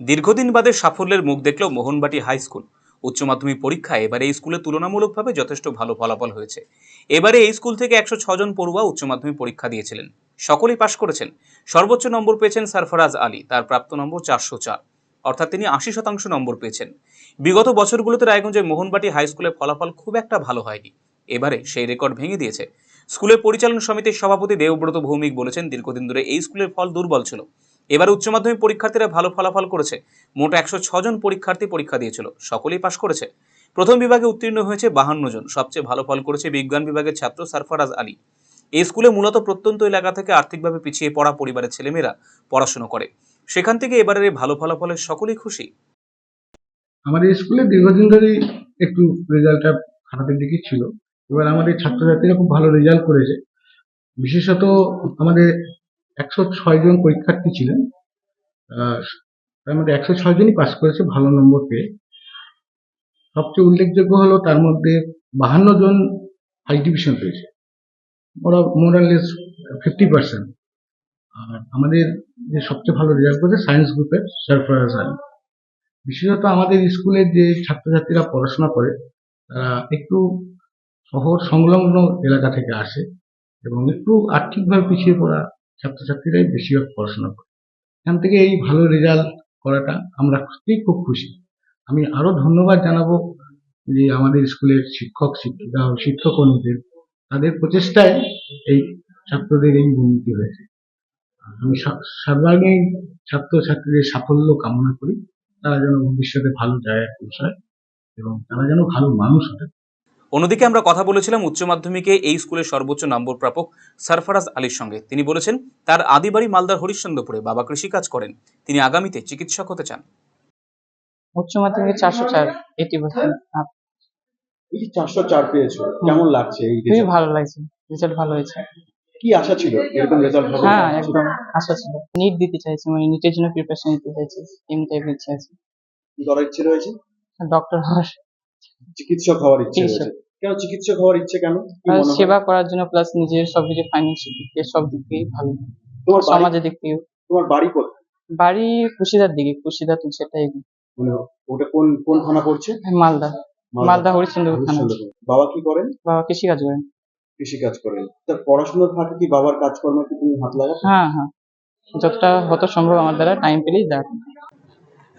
দীর্ঘদিন বাদে সাফল্যের মুখ দেখল মোহনবাটি হাই স্কুল। উচ্চ মাধ্যমিক পরীক্ষায় এবারে এই স্কুলে তুলনামূলকভাবে যথেষ্ট ভালো ফলাফল হয়েছে। এবারে এই স্কুল থেকে একশো ছজন পড়ুয়া উচ্চ মাধ্যমিক পরীক্ষা দিয়েছিলেন। সকলেই পাশ করেছেন। সর্বোচ্চ নম্বর পেয়েছেন সারফরাজ আলী, তার প্রাপ্ত নম্বর চারশো চার। অর্থাৎ তিনি আশি শতাংশ নম্বর পেয়েছেন। বিগত বছরগুলোতে রায়গঞ্জের মোহনবাটি হাই স্কুলের ফলাফল খুব একটা ভালো হয়নি। এবারে সেই রেকর্ড ভেঙে দিয়েছে। স্কুলের পরিচালন সমিতির সভাপতি দেবব্রত ভৌমিক বলেছেন, দীর্ঘদিন ধরে এই স্কুলের ফল দুর্বল ছিল। এবার উচ্চ মাধ্যমিক পরীক্ষার্থীরা ভালো ফলাফল করেছে। মোট একশো জন পরীক্ষার্থী পরীক্ষা দিয়েছিল। সকলেই পাশ করেছে। প্রথম বিভাগে উত্তীর্ণ হয়েছে বাহান্ন জন। সবচেয়ে ভালো ফল করেছে বিজ্ঞান বিভাগের ছাত্র সারফারাজ আলী। এই স্কুলে মূলত প্রত্যন্ত এলাকা থেকে আর্থিকভাবে পিছিয়ে পড়া পরিবারের ছেলেমেয়েরা পড়াশোনা করে। সেখান থেকে এবারের এই ভালো ফলাফলে সকলেই খুশি। আমাদের স্কুলে দীর্ঘদিন ধরেই একটু রেজাল্টটা খারাপের দিকে ছিল। এবার আমাদের ছাত্রছাত্রীরা খুব ভালো রেজাল্ট করেছে। বিশেষত আমাদের একশো ছয় জন পরীক্ষার্থী ছিলেন। তার মধ্যে একশো ছয় জনই পাস করেছে ভালো নম্বর পেয়ে। সবচেয়ে উল্লেখযোগ্য হলো তার মধ্যে বাহান্ন জন ফার্স্ট ডিভিশন পেয়েছে। ওরা মোরালেস ফিফটি পার্সেন্ট আর আমাদের যে সবচেয়ে ভালো রেজাল্ট করেছে সায়েন্স গ্রুপের সরফরাজ আলী বিশেষত আমাদের স্কুলের যে ছাত্রছাত্রীরা পড়াশোনা করে, তারা একটু শহর সংলগ্ন এলাকা থেকে আসে এবং একটু আর্থিকভাবে পিছিয়ে পড়া ছাত্রছাত্রীরাই বেশিরভাগ পড়াশোনা করে। এখান থেকে এই ভালো রেজাল্ট করাটা আমরা সত্যিই খুব খুশি। আমি আরও ধন্যবাদ জানাব যে আমাদের স্কুলের শিক্ষক, শিক্ষিকা ও শিক্ষককর্মীদের তাদের প্রচেষ্টায় এই ছাত্রদের এই উন্নতি হয়েছে। আমি সর্বাঙ্গীন ছাত্রছাত্রীদের সাফল্য কামনা করি। তারা যেন ভবিষ্যতে ভালো জায়গায় পৌঁছায় এবং তারা যেন ভালো মানুষ হতে। অন্যদিকে আমরা কথা বলেছিলাম উচ্চ মাধ্যমিকে এই স্কুলের সর্বোচ্চ নম্বর প্রাপক সারফারাজ আলীর সঙ্গে। তিনি বলেছেন তার আদিবাড়ি মালদার হরিশ্চন্দ্রপুরে বাবা কৃষিকাজ করেন। তিনি আগামীতে চিকিৎসক হতে চান। উচ্চ মাধ্যমিকে চারশো চার এইটি এই চারশো চার পেয়েছ কেমন লাগছে এই খুবই ভালো লাগছে রেজাল্ট ভালো হয়েছে। কি আশা ছিল? এরকম রেজাল্ট হবে? হ্যাঁ একদম আশা ছিল। নিট দিতে চাইছি মানে নিটের জন্য প্রিপারেশন নিতে চাইছি এম টাইপের ইচ্ছা আছে। কি করার ইচ্ছে রয়েছে? ডক্টর হওয়ার চিকিৎসক হওয়ার ইচ্ছে রয়েছে। কেন চিকিৎসক হওয়ার ইচ্ছে কেন? হয়? সেবা করার জন্য প্লাস নিজের সবকিছু ফাইন্যান্সিয়াল দিক থেকে সব দিক থেকেই ভালো। তোমার সমাজের দিক থেকেও তোমার বাড়ি কোথায়? বাড়ি কুশিদার দিকে কুশিদা তুলসেটাই মানে ওটা কোন কোন থানা পড়ছে? মালদা। মালদা। হরিশ্চন্দ্রপুর থানা। বাবা কি করেন? বাবা কৃষিকাজ করেন। কৃষি কাজ করেন। তার পড়াশোনার ফাঁকে কি বাবার কাজকর্মে কি তুমি হাত লাগাতে? হ্যাঁ হ্যাঁ। যতটা হত সম্ভব আমার দ্বারা টাইম পেলেই দেখ